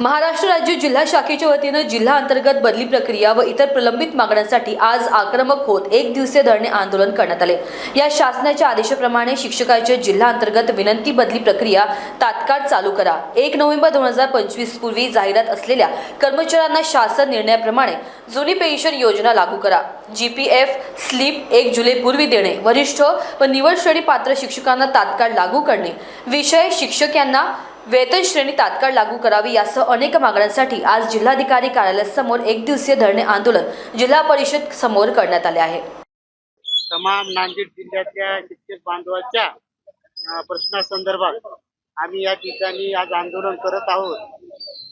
महाराष्ट्र राज्य जिल्हा शाखेच्या वतीनं जिल्हा अंतर्गत बदली प्रक्रिया व इतर प्रलंबित मागण्यांसाठी आज आक्रमक होत एक दिवसीय धरणे आंदोलन करण्यात आले. या शासनाच्या आदेशाप्रमाणे शिक्षकांच्या जिल्हा अंतर्गत विनंती बदली प्रक्रिया तात्काळ चालू करा. एक नोव्हेंबर दोन हजार पंचवीस पूर्वी जाहिरात असलेल्या कर्मचाऱ्यांना शासन निर्णयाप्रमाणे जुनी पेन्शन योजना लागू करा. जी पी एफ स्लीप एक जुलैपूर्वी देणे वरिष्ठ व निवड श्रेणी पात्र शिक्षकांना तात्काळ लागू करणे. विषय शिक्षक यांना वेतन श्रेणी तात्काळ लागू करावी यासह अनेक मागण्यांसाठी आज जिल्हाधिकारी कार्यालयासमोर एक दिवसीय धरणे आंदोलन जिल्हा परिषद समोर करण्यात आले आहे. तमाम नांदेड जिल्ह्यातल्या शिक्षक बांधवाच्या प्रश्नासंदर्भात आम्ही या ठिकाणी आज आंदोलन करत आहोत.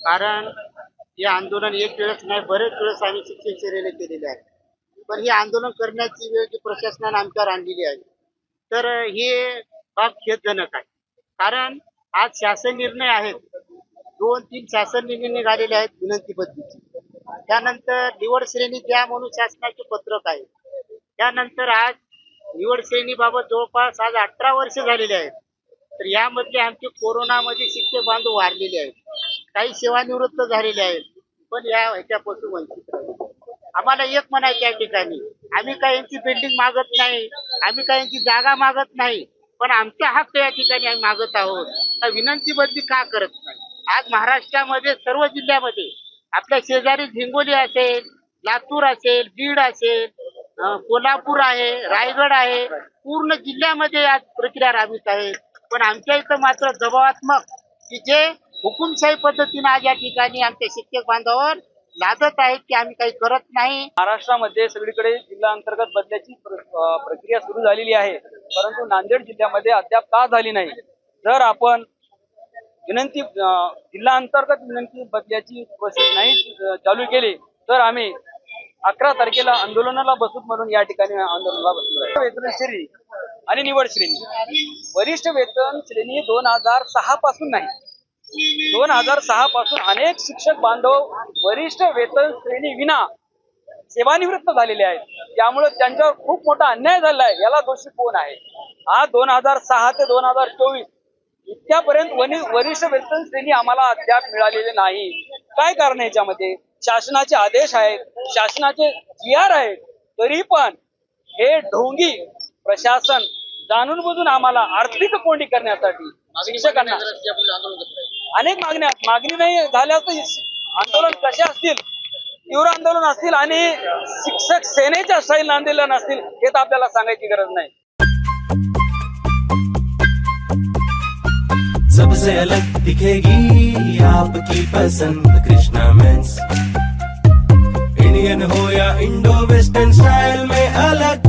कारण हे आंदोलन एक वेळेस नाही बरेच वेळेस आम्ही शिक्षक सेनेने केलेले आहे. पण हे आंदोलन करण्याची वेळ जी प्रशासनाने आमच्यावर आणलेली आहे. तर हे बाब खेदजनक आहे. कारण आज शासन निर्णय आहेत. दोन तीन शासन निर्णय निघालेले आहेत विनंती पद्धतीचे. त्यानंतर निवड श्रेणी द्या म्हणून शासनाचे पत्रक आहे. त्यानंतर आज निवड श्रेणीबाबत जवळपास आज अठरा वर्ष झालेले आहेत. तर यामधले आमचे कोरोनामध्ये शिक्षक बांधव वारलेले आहेत. काही सेवानिवृत्त झालेले आहेत. पण या ह्याच्यापासून वंचित आम्हाला एक म्हणायचं या ठिकाणी. आम्ही काही यांची बिल्डिंग मागत नाही. आम्ही काही यांची जागा मागत नाही. पण आमचा हक्क या ठिकाणी आम्ही मागत आहोत. तर विनंती बदली का करत नाही? आज महाराष्ट्रामध्ये सर्व जिल्ह्यामध्ये आपल्या शेजारी हिंगोली असेल लातूर असेल बीड असेल कोल्हापूर आहे रायगड आहे पूर्ण जिल्ह्यामध्ये आज प्रक्रिया राबवित आहे पण आमच्या इथं मात्र दबावात्मक की जे हुकुमशाही पद्धतीने आज या ठिकाणी आमच्या शिक्षक बांधावर लादत आहेत की आम्ही काही करत नाही. महाराष्ट्रामध्ये सगळीकडे जिल्हा अंतर्गत बदल्याची प्रक्रिया सुरू झालेली आहे. परंतु नांदेड जिल्ह्यामध्ये अद्याप का झाली नाही? जर आपण विनंती जिल्हा अंतर्गत विनंती बदल्याची प्रोसेस नाही चालू केली तर आम्ही अकरा तारखेला आंदोलनाला बसूत म्हणून या ठिकाणी आंदोलनाला बसलो वेतन श्रेणी आणि निवड श्रेणी. वरिष्ठ वेतन श्रेणी दोन हजार सहा पासून नाही. दोन हजार सहा पासून अनेक शिक्षक बांधव वरिष्ठ वेतन श्रेणी विना सेवानिवृत्त झालेले आहेत. त्यामुळे त्यांच्यावर खूप मोठा अन्याय झाला आहे. याला दोषी कोण आहे? आज दोन हजार सहा ते दोन हजार चोवीस इतक्यापर्यंत वरिष्ठ वेतन श्रेणी आम्हाला अद्याप मिळालेले नाही. काय कारण आहे याच्यामध्ये? शासनाचे आदेश आहेत. शासनाचे जी आर आहेत. तरी पण हे ढोंगी प्रशासन जाणून बुजून आम्हाला आर्थिक कोंडी करण्यासाठी शिक्षकांना अनेक मागण्या मागणी नाही झाल्यास आंदोलन कसे असतील तीव्र आंदोलन असतील आणि शिक्षक सेनेच्या स्टाईल आंदोलन असतील हे तर आपल्याला सांगायची गरज नाही. सबसे अलग दिखेगी आपकी पसंद कृष्णा मेंस इंडियन हो या इंडो वेस्टर्न स्टाइल में अलग।